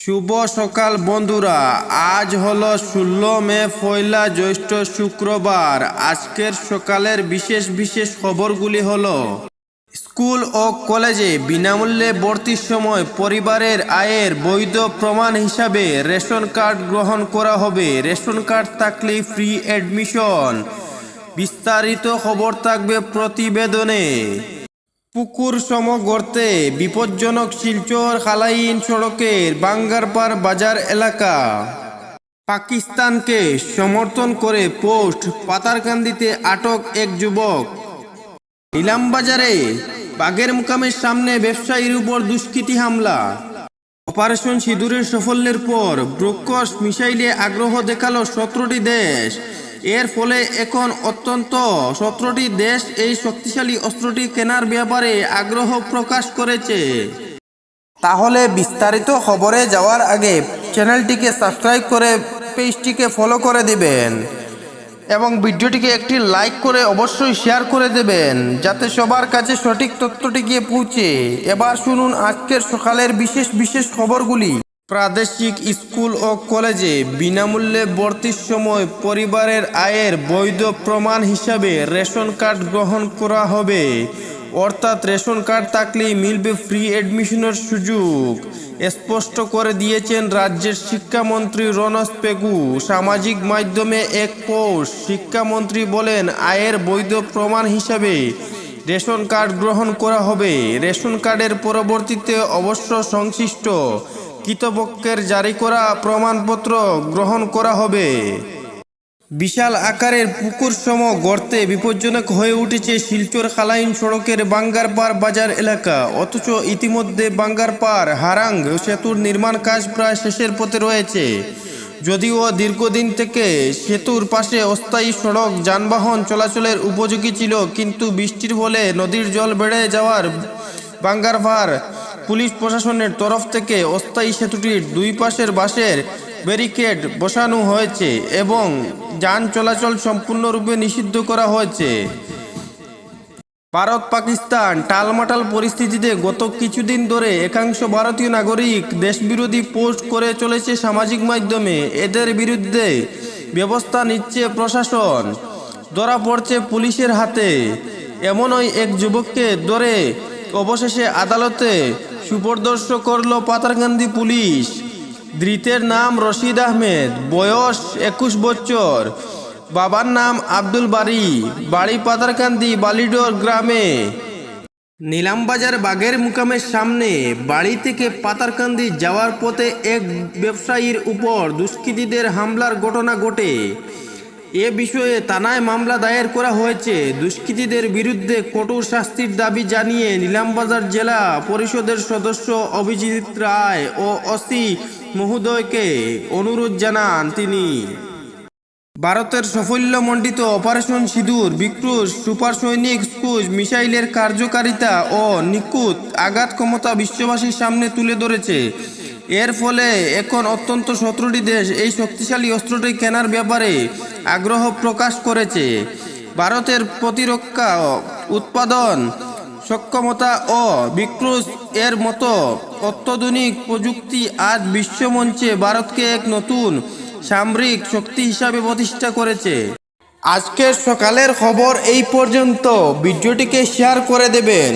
শুভ সকাল, বন্ধুরা। আজ হলো ষোলো মে, পয়লা জ্যৈষ্ঠ শুক্রবার। আজকের সকালের বিশেষ বিশেষ খবরগুলি হলো, স্কুল ও কলেজে বিনামূল্যে ভর্তির সময় পরিবারের আয়ের বৈধ প্রমাণ হিসাবে রেশন কার্ড গ্রহণ করা হবে। রেশন কার্ড থাকলে ফ্রি অ্যাডমিশন। বিস্তারিত খবর থাকবে প্রতিবেদনে। পুকুর সম গর্তে বিপজ্জনক শিলচর খালাইন সড়কের বাঙ্গারপাড় বাজার এলাকা। পাকিস্তানকে সমর্থন করে পোস্ট পাতারকান্দিতে আটক এক যুবক। ইলামবাজারে বাগের মুকামের সামনে ব্যবসায়ীর উপর দুষ্কৃতী হামলা। অপারেশন সিঁদুরের সাফল্যের পর ব্রুকস মিসাইলে আগ্রহ দেখাল সতেরোটি দেশ। এর ফলে এখন অত্যন্ত সতেরোটি দেশ এই শক্তিশালী অস্ত্রটি কেনার ব্যাপারে আগ্রহ প্রকাশ করেছে। তাহলে বিস্তারিত খবরে যাওয়ার আগে চ্যানেলটিকে সাবস্ক্রাইব করে পেজটিকে ফলো করে দিবেন এবং ভিডিওটিকে একটি লাইক করে অবশ্যই শেয়ার করে দেবেন যাতে সবার কাছে সঠিক তথ্যটি গিয়ে পৌঁছে। এবার শুনুন আজকের সকালের বিশেষ বিশেষ খবরগুলি। প্রাদেশিক স্কুল ও কলেজে বিনামূল্যে ভর্তির সময় পরিবারের আয়ের বৈধ প্রমাণ হিসাবে রেশন কার্ড গ্রহণ করা হবে। অর্থাৎ রেশন কার্ড থাকলেই মিলবে ফ্রি অ্যাডমিশনের সুযোগ। স্পষ্ট করে দিয়েছেন রাজ্যের শিক্ষামন্ত্রী রনস পেগু। সামাজিক মাধ্যমে এক পোস্ট, শিক্ষামন্ত্রী বলেন, আয়ের বৈধ প্রমাণ হিসাবে রেশন কার্ড গ্রহণ করা হবে। রেশন কার্ডের পরবর্তীতে অবশ্য সংশ্লিষ্ট কৃতপক্ষের জারি করা প্রমাণপত্র গ্রহণ করা হবে। বিশাল আকারের পুকুর সম গর্তে বিপজ্জনক হয়ে উঠেছে শিলচর খালাইন সড়কের বাঙ্গারপাড় বাজার এলাকা। অথচ ইতিমধ্যে বাঙ্গারপাড়, হারাং সেতুর নির্মাণ কাজ প্রায় শেষের পথে রয়েছে। যদিও দীর্ঘদিন থেকে সেতুর পাশে অস্থায়ী সড়ক, যানবাহন চলাচলের উপযোগী ছিল, কিন্তু বৃষ্টির ফলে নদীর জল বেড়ে যাওয়ার বাঙ্গারপাড় পুলিশ প্রশাসনের তরফ থেকে অস্থায়ী সেতুটির দুই পাশের বাসের ব্যারিকেড বসানো হয়েছে এবং যান চলাচল সম্পূর্ণরূপে নিষিদ্ধ করা হয়েছে। ভারত পাকিস্তান টালমাটাল পরিস্থিতিতে গত কিছুদিন ধরে একাংশ ভারতীয় নাগরিক দেশবিরোধী পোস্ট করে চলেছে সামাজিক মাধ্যমে। এদের বিরুদ্ধে ব্যবস্থা নিচ্ছে প্রশাসন। ধরা পড়ছে পুলিশের হাতে। এমনই এক যুবককে ধরে অবশেষে আদালতে সুপর্দর্শ করল পাতারকান্দি পুলিশ। ধৃতের নাম রশিদ আহমেদ, বয়স একুশ বছর। বাবার নাম আব্দুল বাড়ি বাড়ি পাতারকান্দি বালিডোর গ্রামে। নিলামবাজার বাগের মুকামের সামনে বাড়ি থেকে পাতারকান্দি যাওয়ার পথে এক ব্যবসায়ীর উপর দুষ্কৃতীদের হামলার ঘটনা ঘটে। এ বিষয়ে থানায় মামলা দায়ের করা হয়েছে। দুষ্কৃতীদের বিরুদ্ধে কঠোর শাস্তির দাবি জানিয়ে নীলামবাজার জেলা পরিষদের সদস্য অভিজিৎ রায় ও অসি মহোদয়কে অনুরোধ জানান তিনি। ভারতের সাফল্যমণ্ডিত অপারেশন সিঁদুর বিক্রুশ সুপার সৈনিক স্কুজ, মিসাইলের কার্যকারিতা ও নিখুঁত আঘাত ক্ষমতা বিশ্ববাসীর সামনে তুলে ধরেছে। এর ফলে এখন অত্যন্ত সতেরোটি দেশ, এই শক্তিশালী অস্ত্রটি কেনার ব্যাপারে আগ্রহ প্রকাশ করেছে। ভারতের প্রতিরক্ষা, উৎপাদন, সক্ষমতা ও বিক্রুশ এর মতো অত্যাধুনিক প্রযুক্তি আজ বিশ্বমঞ্চে ভারতকে এক নতুন সামরিক শক্তি হিসাবে প্রতিষ্ঠা করেছে। আজকের সকালের খবর এই পর্যন্ত। ভিডিওটিকে শেয়ার করে দেবেন।